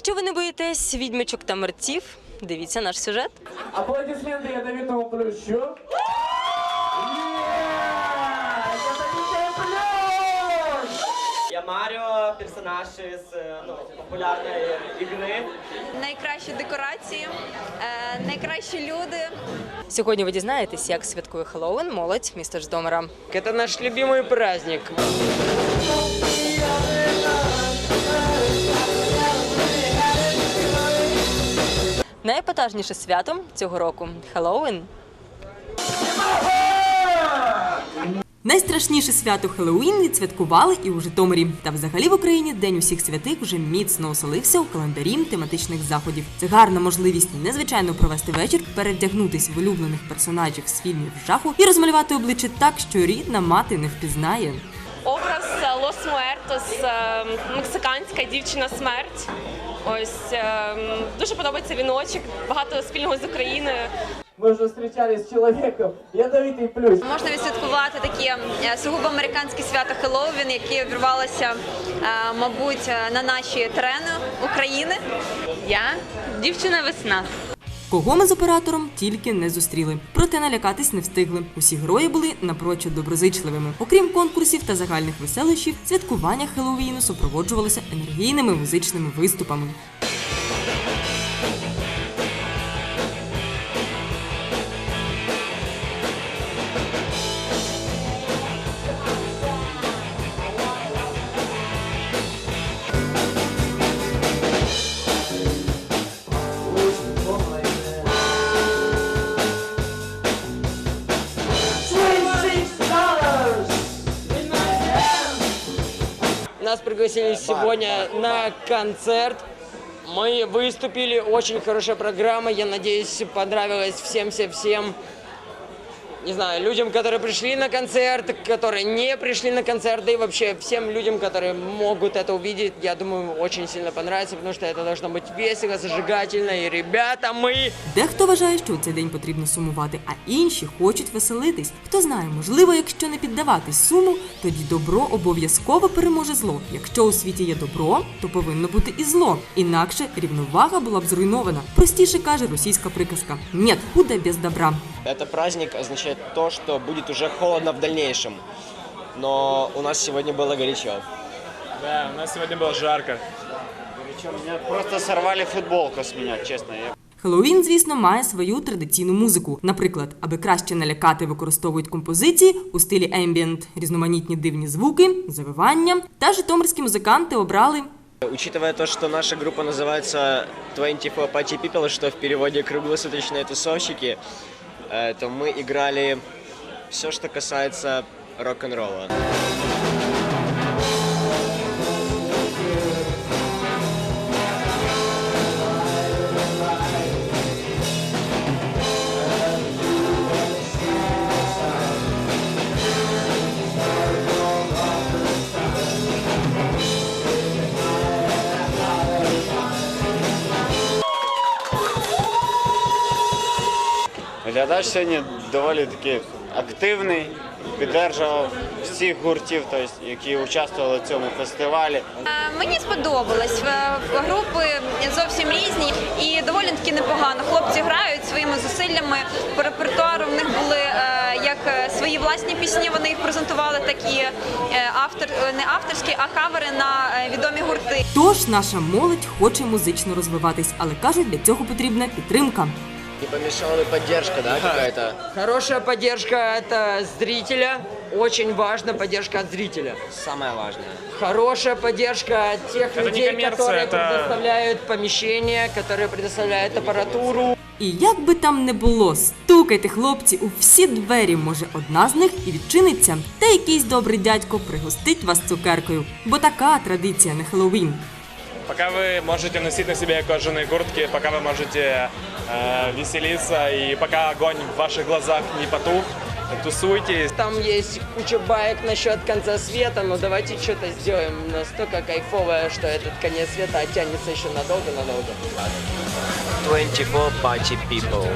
Якщо ви не боїтесь відьмичок та мерців, дивіться наш сюжет. Аплодисменты ядовитому плющу. Я Маріо, персонаж із е, ну, популярної ігри. найкращі декорації, е, найкращі люди. Сьогодні ви дізнаєтесь, як святкує Хеллоуін молодь міста Ждомира. Це наш любимий праздник. Найепатажніше свято цього року Хеллоуін. Найстрашніше свято Хеллоуін відсвяткували і у Житомирі. Та взагалі в Україні День усіх святих вже міцно оселився у календарі тематичних заходів. Це гарна можливість незвичайно провести вечір, перевдягнутись в улюблених персонажів з фільмів жаху і розмалювати обличчя так, що рідна мати не впізнає. Образ е, Лос Муертос, е, мексиканська дівчина смерть. Ось е, дуже подобається віночок, багато спільного з Україною. Мы уже встречались с человеком. Ядовитый плющ. Можна відсвяткувати такі сугубо американські свята Хеллоуін, які обірвалися, мабуть, на наші терени України. Я дівчина весна. Кого ми з оператором тільки не зустріли. Проте налякатись не встигли. Усі герої були напрочуд доброзичливими. Окрім конкурсів та загальних веселищів, святкування Хеллоуіну супроводжувалося енергійними музичними виступами. Нас пригласили сегодня на концерт. Мы выступили, очень хорошая программа. Я надеюсь, понравилась всем-всем-всем Не знаю, людям, которые пришли на концерт, которые не пришли на концерт, да и вообще всем людям, которые могут это увидеть, я думаю, очень сильно понравится, потому что это должно быть весело, зажигательно. И ребята, мы Дехто вважає, що у цей день потрібно сумувати, а інші хочуть веселитись. Хто знає, можливо, якщо не піддаватись суму, тоді добро обов'язково переможе зло. Якщо у світі є добро, то повинно бути і зло. Інакше рівновага була б зруйнована. Простіше каже російська приказка: «Нет худа без добра. Это праздник означает то, что будет уже холодно в дальнейшем. Но у нас сегодня было горячо. Да, у нас сегодня было жарко. Меня просто сорвали футболку с меня, честно. Я Хеллоуін, звісно, має свою традиційну музику. Наприклад, аби краще налякати, використовують композиції у стилі ембієнт, різноманітні дивні звуки, завивання. Та житомирські музиканти обрали Учитывая то, что наша группа называется 24 Party People, что в переводе круглосуточные тусовщики, э, то мы играли все, что касается рок-н-ролла. Глядач сьогодні доволі таки активний, підтримував всіх гуртів, тобто, які участвували в цьому фестивалі. Е, Мені сподобалось. Е, Групи зовсім різні і доволі таки непогано. Хлопці грають своїми зусиллями. По репертуару в них були е, як свої власні пісні. Вони їх презентували, так і автор не авторські, а кавери на відомі гурти. Тож наша молодь хоче музично розвиватись, але кажуть, для цього потрібна підтримка. Не помешала бы поддержка, да, какая-то? Хорошая поддержка от зрителя. Очень важна поддержка от зрителя. Самое важное. Хорошая поддержка от тех Это не людей, коммерция, которые это- предоставляют помещение, которые предоставляют аппаратуру. І як би там не було, стукайте, хлопці, у всі двері, може, одна з них і відчиниться, та якийсь добрий дядько пригостить вас цукеркою. Бо така традиція на Хеллоуін. Пока вы можете носить на себе кожаные куртки, пока вы можете э, веселиться и пока огонь в ваших глазах не потух, тусуйтесь. Там есть куча баек насчет конца света, но давайте что-то сделаем настолько кайфовое, что этот конец света оттянется еще надолго-надолго. 24 Party People.